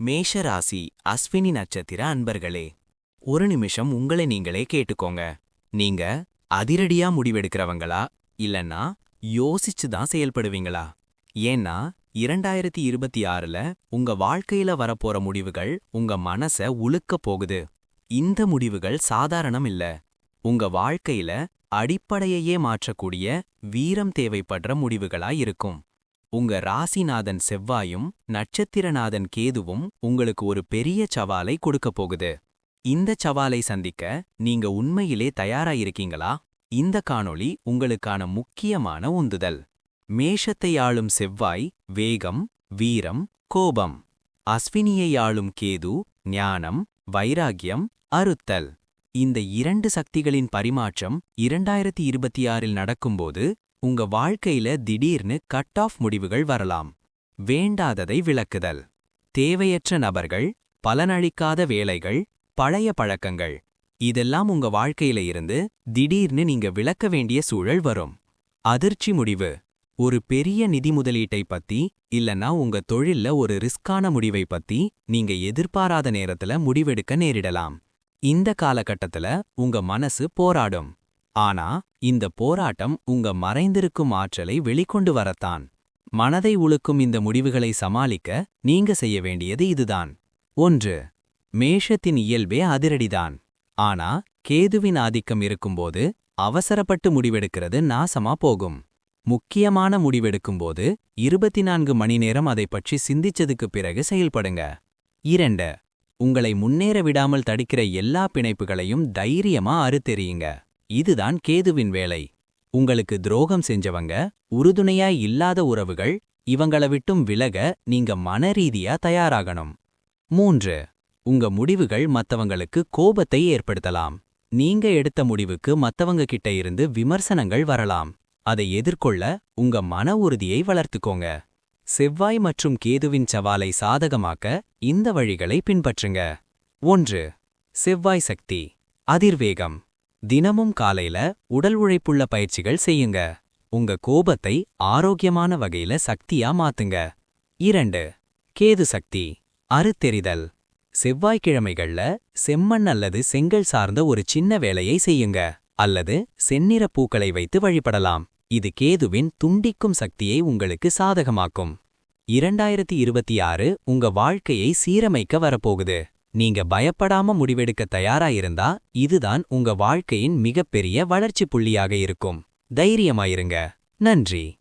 மேஷராசி அஸ்வினி நட்சத்திர அன்பர்களே ஒரு நிமிஷம் உங்களை நீங்களே கேட்டுக்கோங்க. நீங்க அதிரடியா முடிவெடுக்கிறவங்களா இல்லன்னா யோசிச்சு தான் செயல்படுவீங்களா? ஏன்னா இரண்டாயிரத்தி இருபத்தி ஆறுல உங்க வாழ்க்கையில வரப்போற முடிவுகள் உங்க மனச உழுக்கப் போகுது. இந்த முடிவுகள் சாதாரணம் இல்ல. உங்க வாழ்க்கையில அடிப்படையையே மாற்றக்கூடிய வீரம் தேவைப்படுற முடிவுகளா இருக்கும். உங்க ராசிநாதன் செவ்வாயும் நட்சத்திரநாதன் கேதுவும் உங்களுக்கு ஒரு பெரிய சவாலை கொடுக்க போகுது. இந்த சவாலை சந்திக்க நீங்க உண்மையிலே தயாராயிருக்கீங்களா? இந்த காணொளி உங்களுக்கான முக்கியமான உந்துதல். மேஷத்தை ஆளும் செவ்வாய் வேகம் வீரம் கோபம். அஸ்வினியை ஆளும் கேது ஞானம் வைராகியம் அறுத்தல். இந்த இரண்டு சக்திகளின் பரிமாற்றம் இரண்டாயிரத்தி இருபத்தி ஆறில் நடக்கும்போது உங்க வாழ்க்கையில திடீர்னு கட் ஆஃப் முடிவுகள் வரலாம். வேண்டாததை விளக்குதல். தேவையற்ற நபர்கள் பலனளிக்காத வேலைகள் பழைய பழக்கங்கள். இதெல்லாம் உங்க வாழ்க்கையில இருந்து திடீர்னு நீங்க விளக்க வேண்டிய சூழல் வரும். அதிர்ச்சி முடிவு. ஒரு பெரிய நிதி முதலீட்டை பத்தி இல்லனா உங்க தொழில்ல ஒரு ரிஸ்கான முடிவை பத்தி நீங்க எதிர்பாராத நேரத்துல முடிவெடுக்க நேரிடலாம். இந்த காலகட்டத்துல உங்க மனசு போராடும். ஆனா இந்த போராட்டம் உங்க மறைந்திருக்கும் ஆற்றலை வெளிக்கொண்டு வரத்தான். மனதை உழுக்கும் இந்த முடிவுகளை சமாளிக்க நீங்க செய்ய வேண்டியது இதுதான். ஒன்று மேஷத்தின் இயல்பே அதிரடிதான். ஆனா கேதுவின் ஆதிக்கம் இருக்கும்போது அவசரப்பட்டு முடிவெடுக்கிறது நாசமா போகும். முக்கியமான முடிவெடுக்கும்போது இருபத்தி நான்கு மணி நேரம் அதை பற்றி சிந்திச்சதுக்கு பிறகு செயல்படுங்க. இரண்டு உங்களை முன்னேற விடாமல் தடுக்கிற எல்லா பிணைப்புகளையும் தைரியமா அறுத்தெறியுங்க. இதுதான் கேதுவின் வேலை. உங்களுக்கு துரோகம் செஞ்சவங்க உறுதுணையாய் இல்லாத உறவுகள் இவங்கள விட்டும் விலக நீங்க மனரீதியா தயாராகணும். மூன்று உங்க முடிவுகள் மத்தவங்களுக்கு கோபத்தை ஏற்படுத்தலாம். நீங்க எடுத்த முடிவுக்கு மத்தவங்க கிட்ட இருந்து விமர்சனங்கள் வரலாம். அதை எதிர்கொள்ள உங்க மன உறுதியை வளர்த்துக்கோங்க. செவ்வாய் மற்றும் கேதுவின் சவாலை சாதகமாக்க இந்த வழிகளை பின்பற்றுங்க. ஒன்று செவ்வாய் சக்தி அதிர்வேகம். தினமும் காலையில உடல் உழைப்புள்ள பயிற்சிகள் செய்யுங்க. உங்க கோபத்தை ஆரோக்கியமான வகையில சக்தியா மாத்துங்க. இரண்டு கேது சக்தி அறுத்தெறிதல். செவ்வாய்க்கிழமைகள்ல செம்மண் அல்லது செங்கல் சார்ந்த ஒரு சின்ன வேலையை செய்யுங்க. அல்லது செந்நிற பூக்களை வைத்து வழிபடலாம். இது கேதுவின் துண்டிக்கும் சக்தியை உங்களுக்கு சாதகமாக்கும். இரண்டாயிரத்தி இருபத்தி ஆறு உங்க வாழ்க்கையை சீரமைக்க வரப்போகுது. நீங்க பயப்படாம முடிவெடுக்க தயாரா இருந்தா இதுதான் உங்க வாழ்க்கையின் மிகப்பெரிய வளர்ச்சி புள்ளியாக இருக்கும். தைரியமாயிருங்க. நன்றி.